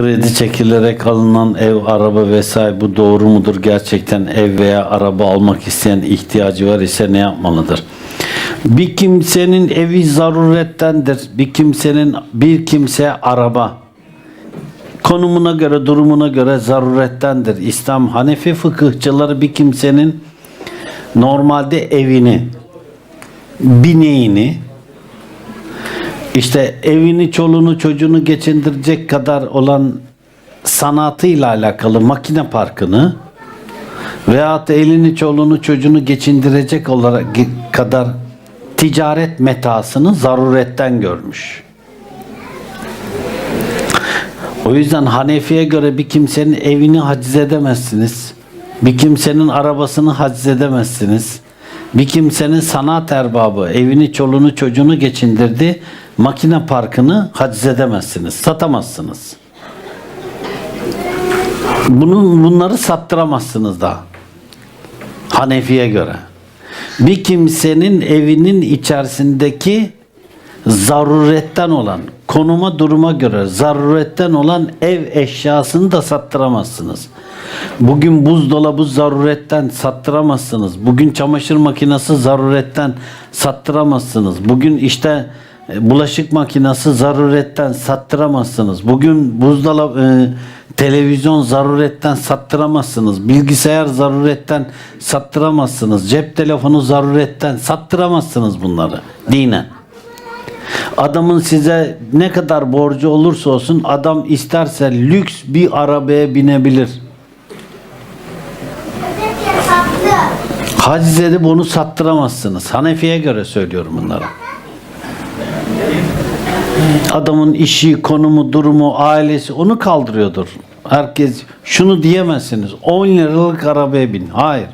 Kredi çekilerek alınan ev, araba vesaire bu doğru mudur? Gerçekten ev veya araba almak isteyen ihtiyacı var ise ne yapmalıdır? Bir kimsenin evi zarurettendir. Bir kimsenin bir kimse araba konumuna göre, durumuna göre zarurettendir. İslam Hanefi fıkıhçıları bir kimsenin normalde evini, bineğini, işte evini, çoluğunu, çocuğunu geçindirecek kadar olan sanatıyla alakalı makine parkını veyahut elini, çoluğunu, çocuğunu geçindirecek olarak kadar ticaret metasını zaruretten görmüş. O yüzden Hanefi'ye göre bir kimsenin evini haciz edemezsiniz. Bir kimsenin arabasını haciz edemezsiniz. Bir kimsenin sanat erbabı evini, çoluğunu, çocuğunu geçindirdi. Makine parkını haciz edemezsiniz. Satamazsınız. Bunu, bunları sattıramazsınız da. Hanefi'ye göre. Bir kimsenin evinin içerisindeki zaruretten olan, konuma duruma göre zaruretten olan ev eşyasını da sattıramazsınız. Bugün buzdolabı zaruretten sattıramazsınız. Bugün çamaşır makinesi zaruretten sattıramazsınız. Bugün işte bulaşık makinesi zaruretten sattıramazsınız. Bugün buzdolabı e, televizyon zaruretten sattıramazsınız. Bilgisayar zaruretten sattıramazsınız. Cep telefonu zaruretten sattıramazsınız bunları dinen. Adamın size ne kadar borcu olursa olsun adam isterse lüks bir arabaya binebilir. Haciz edip onu sattıramazsınız. Hanefi'ye göre söylüyorum bunları. Adamın işi, konumu, durumu, ailesi onu kaldırıyordur. Herkes şunu diyemezsiniz. 10 liralık arabaya bin. Hayır.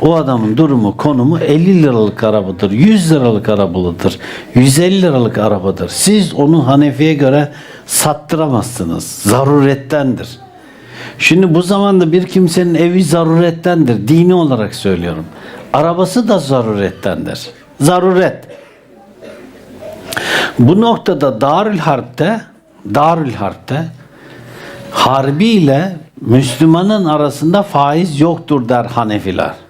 O adamın durumu, konumu 50 liralık arabadır, 100 liralık arabalıdır, 150 liralık arabadır. Siz onu Hanefi'ye göre sattıramazsınız. Zarurettendir. Şimdi bu zamanda bir kimsenin evi zarurettendir. Dini olarak söylüyorum. Arabası da zarurettendir. Zaruret. Bu noktada Darül Harp'te Darül Harp'te Harbi ile Müslümanın arasında faiz yoktur der Hanefiler.